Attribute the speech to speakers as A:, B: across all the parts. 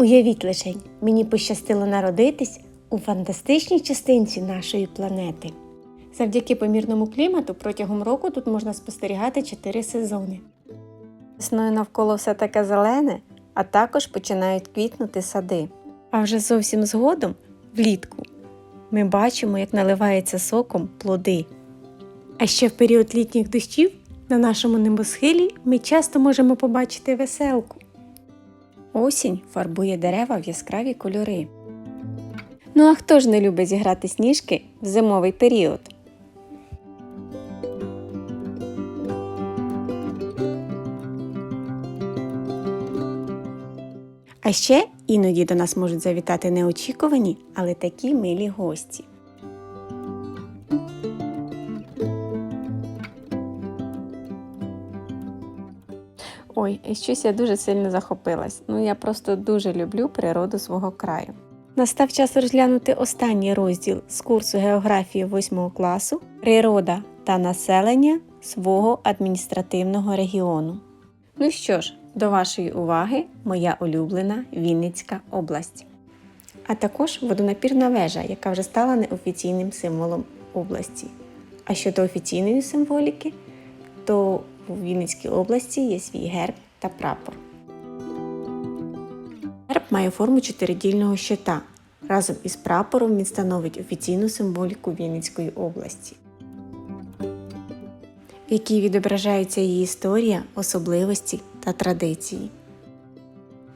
A: Уявіть лишень, мені пощастило народитись у фантастичній частинці нашої планети. Завдяки помірному клімату протягом року тут можна спостерігати чотири сезони. Весною навколо все таке зелене, а також починають квітнути сади. А вже зовсім згодом, влітку, ми бачимо, як наливаються соком плоди. А ще в період літніх дощів на нашому небосхилі ми часто можемо побачити веселку. Осінь фарбує дерева в яскраві кольори. Ну а хто ж не любить зіграти сніжки в зимовий період? А ще іноді до нас можуть завітати неочікувані, але такі милі гості. Ой, і щось я дуже сильно захопилась. Ну я просто дуже люблю природу свого краю. Настав час розглянути останній розділ з курсу географії 8 класу Природа та населення свого адміністративного регіону. Ну що ж, до вашої уваги моя улюблена Вінницька область. А також водонапірна вежа, яка вже стала неофіційним символом області. А щодо офіційної символіки, то у Вінницькій області є свій герб та прапор. Герб має форму чотиридільного щита. Разом із прапором він становить офіційну символіку Вінницької області, в якій відображаються її історія, особливості та традиції.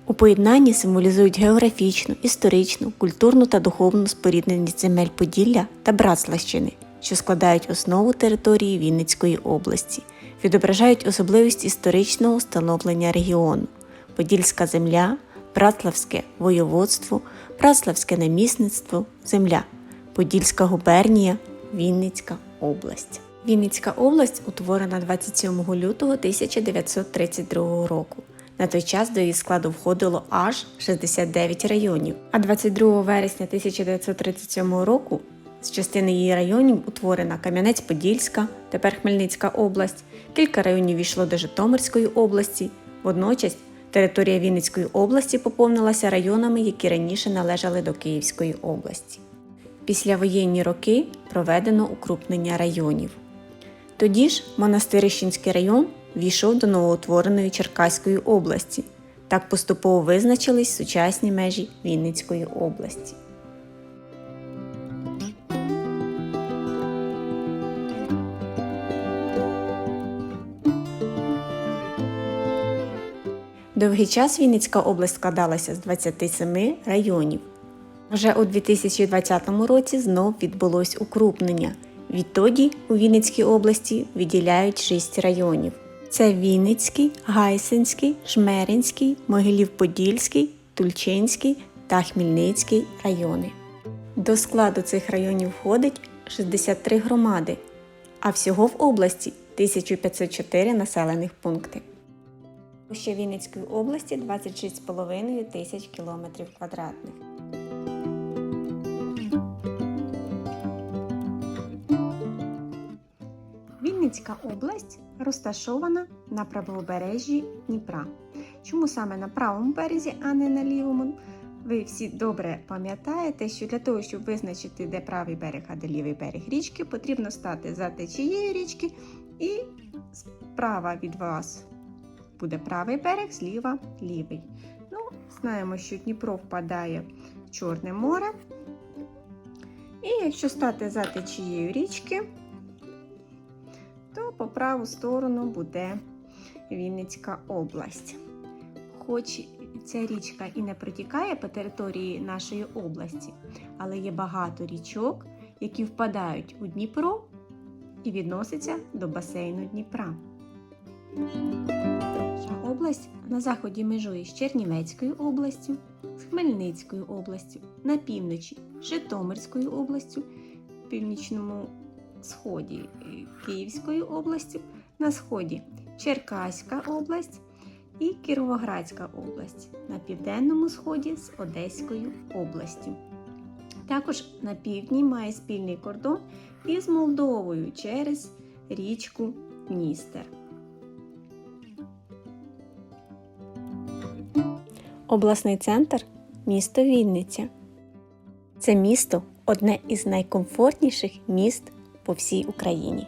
A: У поєднанні символізують географічну, історичну, культурну та духовну спорідненість земель Поділля та Братславщини, що складають основу території Вінницької області, відображають особливість історичного становлення регіону, Подільська земля, Братславське воєводство, Братславське намісництво, земля, Подільська губернія, Вінницька область. Вінницька область утворена 27 лютого 1932 року. На той час до її складу входило аж 69 районів. А 22 вересня 1937 року з частини її районів утворена Кам'янець-Подільська, тепер Хмельницька область. Кілька районів війшло до Житомирської області. Водночас територія Вінницької області поповнилася районами, які раніше належали до Київської області. Після воєнні роки проведено укрупнення районів. Тоді ж Монастирищинський район війшов до новоутвореної Черкаської області. Так поступово визначились сучасні межі Вінницької області. Довгий час Вінницька область складалася з 27 районів. Вже у 2020 році знов відбулось укрупнення. Відтоді у Вінницькій області виділяють 6 районів. Це Вінницький, Гайсинський, Жмеринський, Могилів-Подільський, Тульчинський та Хмельницький райони. До складу цих районів входить 63 громади, а всього в області 1504 населених пункти. Площа Вінницької області 26,5 тисяч кілометрів квадратних. Вінницька область розташована на правобережжі Дніпра. Чому саме на правому березі, а не на лівому? Ви всі добре пам'ятаєте, що для того, щоб визначити, де правий берег, а де лівий берег річки, потрібно стати за течією річки і справа від вас буде правий берег, зліва лівий. Ну, Знаємо, що Дніпро впадає в Чорне море. І якщо стати за течією річки, то по праву сторону буде Вінницька область. Хоч ця річка і не протікає по території нашої області, але є багато річок, які впадають у Дніпро і відносяться до басейну Дніпра. Область на заході межує з Чернівецькою областю, з Хмельницькою областю, на півночі Житомирською областю, північному сході Київською областю, на сході Черкаська область і Кіровоградська область, на південному сході з Одеською областю. Також на півдні має спільний кордон із Молдовою через річку Дністер. Обласний центр місто Вінниця. Це місто одне із найкомфортніших міст по всій Україні.